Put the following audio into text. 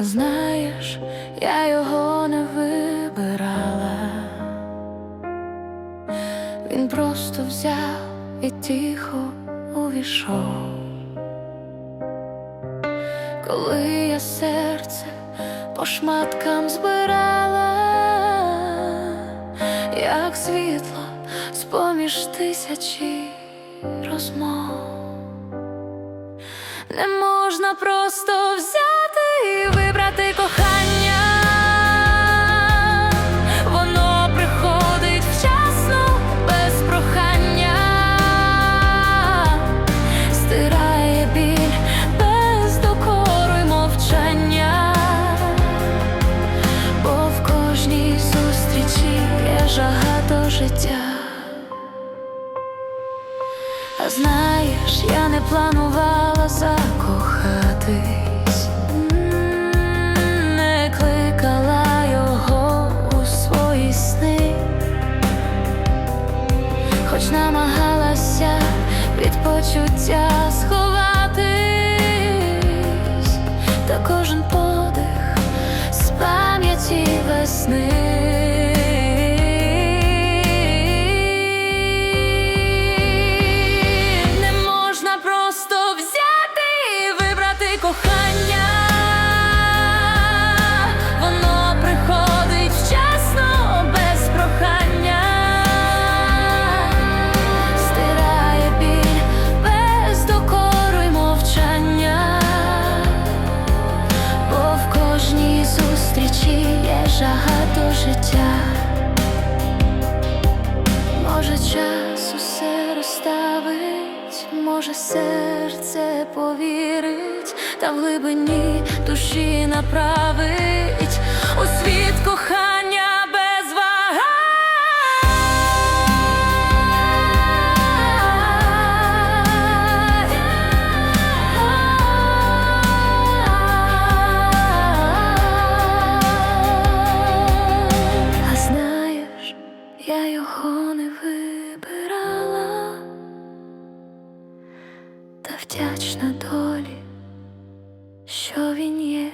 Знаєш, я його не вибирала. Він просто взяв і тихо увійшов. Коли я серце по шматкам збирала, як світло з-поміж тисячі розмов. Не можна просто взяти і життя. А знаєш, я не планувала закохатись, не кликала його у свої сни, хоч намагалася від почуття сховатись, зустрічі є жага до життя. Може, час усе розставить, може, серце повірить, та в глибині душі направить у світ кохання вдячна долі, що він є.